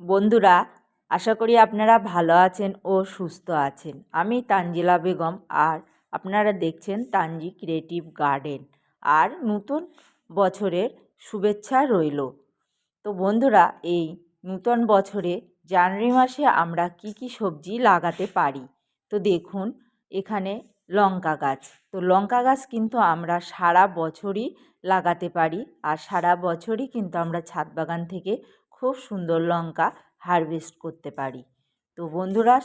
বন্ধুরা, আশা করি আপনারা ভালো আছেন ও সুস্থ আছেন। আমি তানজিলা বেগম আর আপনারা দেখছেন তানজি ক্রিয়েটিভ গার্ডেন। আর নতুন বছরের শুভেচ্ছা রইল। তো বন্ধুরা, এই নূতন বছরে জানুয়ারি মাসে আমরা কি কি সবজি লাগাতে পারি? তো দেখুন, এখানে লঙ্কা গাছ। তো লঙ্কা গাছ কিন্তু আমরা সারা বছরই লাগাতে পারি। আর সারা বছরই কিন্তু আমরা ছাদ বাগান থেকে খুব সুন্দর লঙ্কা হারভেস্ট করতে পারি। তো বন্ধুরা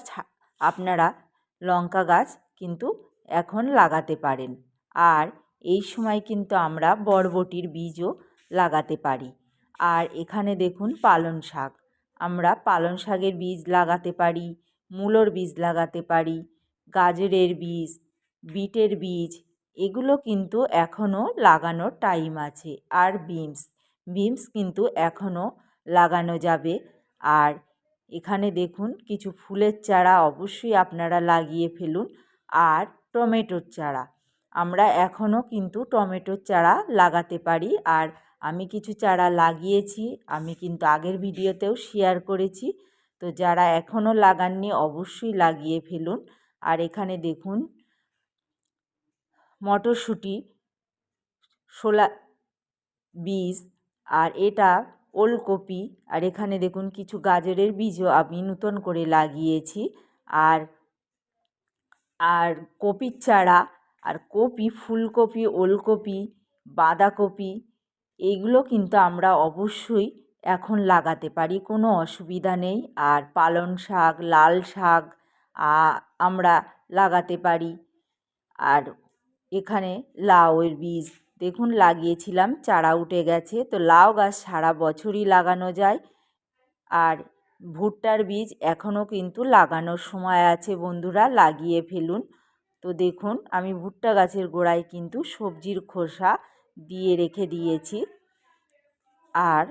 আপনারা লঙ্কা গাছ কিন্তু এখন লাগাতে পারেন। আর এই সময় কিন্তু আমরা বরবটির বীজও লাগাতে পারি। আর এখানে দেখুন পালং শাক। আমরা পালং শাকের বীজ লাগাতে পারি, মূলোর বীজ লাগাতে পারি, গাজরের বীজ, বিটের বীজ, এগুলো কিন্তু এখনও লাগানোর টাইম আছে। আর বিমস বিমস কিন্তু এখনও লাগানো যাবে। আর এখানে দেখুন, কিছু ফুলের চারা অবশ্যই আপনারা লাগিয়ে ফেলুন। আর টমেটোর চারা, আমরা এখনও কিন্তু টমেটোর চারা লাগাতে পারি। আর আমি কিছু চারা লাগিয়েছি, আমি কিন্তু আগের ভিডিওতেও শেয়ার করেছি। তো যারা এখনও লাগাননি, অবশ্যই লাগিয়ে ফেলুন। আর এখানে দেখুন, মটরশুঁটি, শোলা বীজ, আর এটা ওলকপি, আর এখানে দেখুন কিছু গাজরের বীজও আমি নূতন করে লাগিয়েছি। আর আর কপির চারা, আর কপি, ফুলকপি, ওলকপি, বাঁধাকপি এইগুলো কিন্তু আমরা অবশ্যই এখন লাগাতে পারি, কোনো অসুবিধা নেই। আর পালং শাক, লাল শাক আমরা লাগাতে পারি। আর এখানে লাউয়ের বীজ দেখুন লাগিয়েছিলাম, চারা উঠে গেছে। তো লাউ গাছ সারা বছরই লাগানো যায়। আর ভুট্টার বীজ এখনও কিন্তু লাগানোর সময় আছে বন্ধুরা, লাগিয়ে ফেলুন। তো দেখুন, আমি ভুট্টা গাছের গোড়ায় কিন্তু সবজির খোসা দিয়ে রেখে দিয়েছি। আর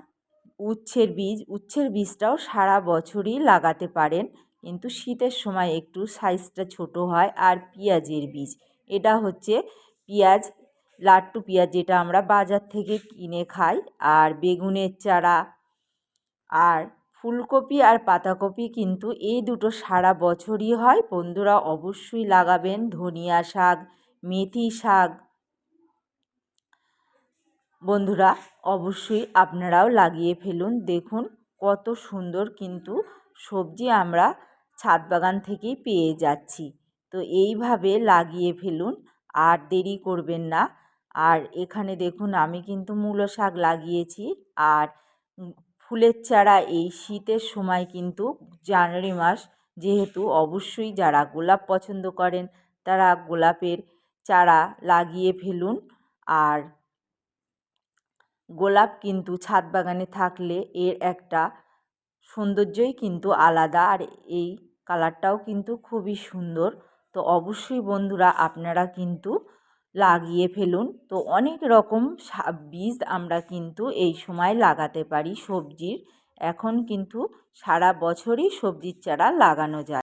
উচ্ছের বীজ, উচ্ছের বীজটাও সারা বছরই লাগাতে পারেন। কিন্তু শীতের সময় একটু সাইজটা ছোট হয়। আর পেঁয়াজের বীজ, এটা হচ্ছে পেঁয়াজ লাট্টু পেঁয়াজ যেটা আমরা বাজার থেকে কিনে খাই আর বেগুনের চারা আর ফুলকপি আর পাতাকপি কিন্তু এই দুটো সারা বছরই হয়। বন্ধুরা অবশ্যই লাগাবেন ধনিয়া শাক, মেথি শাক। বন্ধুরা অবশ্যই আপনারাও লাগিয়ে ফেলুন। দেখুন কত সুন্দর কিন্তু সবজি আমরা ছাদ বাগান থেকেই পেয়ে যাচ্ছি। তো এইভাবে লাগিয়ে ফেলুন, আর দেরি করবেন না। আর এখানে দেখুন আমি কিন্তু মূলো শাক লাগিয়েছি। আর ফুলের চারা এই শীতের সময় কিন্তু জানুয়ারি মাস যেহেতু অবশ্যই যারা গোলাপ পছন্দ করেন তারা গোলাপের চারা লাগিয়ে ফেলুন। আর গোলাপ কিন্তু ছাদ বাগানে থাকলে এর একটা সৌন্দর্যই কিন্তু আলাদা। আর এই কালারটাও কিন্তু খুবই সুন্দর। তো অবশ্যই বন্ধুরা আপনারা কিন্তু লাগিয়ে ফেলুন। তো অনেক রকম বীজ আমরা কিন্তু এই সময় লাগাতে পারি সবজির। এখন কিন্তু সারা বছরই সবজির চারা লাগানো যায়।